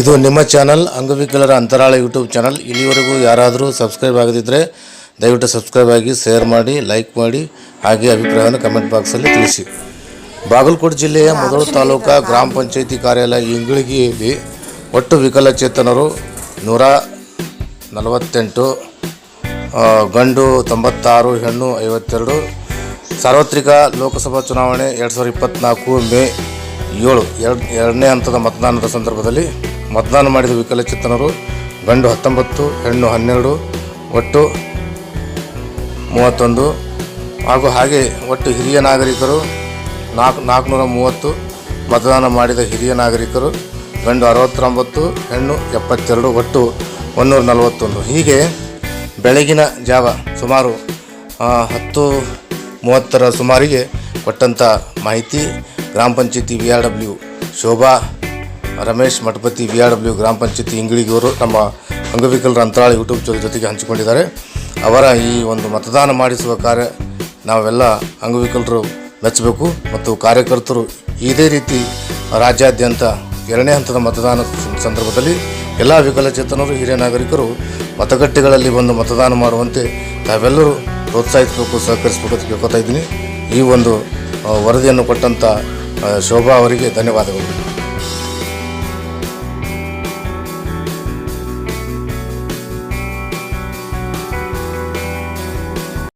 ಇದು ನಿಮ್ಮ ಚಾನಲ್ ಅಂಗವಿಕಲರ ಅಂತರಾಳ ಯೂಟ್ಯೂಬ್ ಚಾನಲ್. ಇಲ್ಲಿವರೆಗೂ ಯಾರಾದರೂ ಸಬ್ಸ್ಕ್ರೈಬ್ ಆಗದಿದ್ದರೆ ದಯವಿಟ್ಟು ಸಬ್ಸ್ಕ್ರೈಬ್ ಆಗಿ, ಶೇರ್ ಮಾಡಿ, ಲೈಕ್ ಮಾಡಿ, ಹಾಗೆ ಅಭಿಪ್ರಾಯವನ್ನು ಕಮೆಂಟ್ ಬಾಕ್ಸಲ್ಲಿ ತಿಳಿಸಿ. ಬಾಗಲಕೋಟೆ ಜಿಲ್ಲೆಯ ಮೊದಲು ತಾಲೂಕಾ ಗ್ರಾಮ ಪಂಚಾಯಿತಿ ಕಾರ್ಯಾಲಯ ಇಂಗಳಿಗೆಯಲ್ಲಿ ಒಟ್ಟು ವಿಕಲಚೇತನರು ನೂರ ನಲವತ್ತೆಂಟು ಗಂಡು ತೊಂಬತ್ತಾರು, ಹೆಣ್ಣು ಐವತ್ತೆರಡು, ಸಾರ್ವತ್ರಿಕ ಲೋಕಸಭಾ ಚುನಾವಣೆ ಎರಡು ಸಾವಿರದ ಇಪ್ಪತ್ತ್ನಾಲ್ಕು ಮೇ ಏಳು, ಎರಡು, ಎರಡನೇ ಹಂತದ ಮತದಾನದ ಸಂದರ್ಭದಲ್ಲಿ ಮತದಾನ ಮಾಡಿದ ವಿಕಲಚೇತನರು, ಗಂಡು ಹತ್ತೊಂಬತ್ತು, ಹೆಣ್ಣು ಹನ್ನೆರಡು, ಒಟ್ಟು ಮೂವತ್ತೊಂದು. ಹಾಗೂ ಹಾಗೆ ಒಟ್ಟು ಹಿರಿಯ ನಾಗರಿಕರು ನಾಲ್ಕು ನಾಲ್ಕುನೂರ ಮೂವತ್ತು ಮತದಾನ ಮಾಡಿದ ಹಿರಿಯ ನಾಗರಿಕರು, ಗಂಡು ಅರವತ್ತೊಂಬತ್ತು, ಹೆಣ್ಣು ಎಪ್ಪತ್ತೆರಡು, ಒಟ್ಟು ಒಂದೂರ ನಲವತ್ತೊಂದು. ಹೀಗೆ ಬೆಳಗಿನ ಜಾವ ಸುಮಾರು ಹತ್ತು ಮೂವತ್ತರ ಸುಮಾರಿಗೆ ಕೊಟ್ಟಂಥ ಮಾಹಿತಿ ಗ್ರಾಮ ಪಂಚಾಯತಿ V R W. Shobha Ramesh Mathapati V R W ಗ್ರಾಮ ಪಂಚಾಯತಿ ಇಂಗಳಿಗವರು ನಮ್ಮ ಅಂಗವಿಕಲರ ಅಂತರಾಳ ಯೂಟ್ಯೂಬ್ ಜೊತೆಗೆ ಹಂಚಿಕೊಂಡಿದ್ದಾರೆ. ಅವರ ಈ ಒಂದು ಮತದಾನ ಮಾಡಿಸುವ ಕಾರ್ಯ ನಾವೆಲ್ಲ ಅಂಗವಿಕಲರು ಮೆಚ್ಚಬೇಕು ಮತ್ತು ಕಾರ್ಯಕರ್ತರು ಇದೇ ರೀತಿ ರಾಜ್ಯಾದ್ಯಂತ ಎರಡನೇ ಹಂತದ ಮತದಾನ ಸಂದರ್ಭದಲ್ಲಿ ಎಲ್ಲ ವಿಕಲಚೇತನರು, ಹಿರಿಯ ನಾಗರಿಕರು ಮತಗಟ್ಟೆಗಳಲ್ಲಿ ಬಂದು ಮತದಾನ ಮಾಡುವಂತೆ ತಾವೆಲ್ಲರೂ ಪ್ರೋತ್ಸಾಹಿಸಬೇಕು, ಸಹಕರಿಸಬೇಕು ಅಂತ ಕೇಳ್ಕೊತಾ ಇದ್ದೀನಿ. ಈ ಒಂದು ವರದಿಯನ್ನು ಕೊಟ್ಟಂಥ ಶೋಭಾ ಅವರಿಗೆ ಧನ್ಯವಾದಗಳು.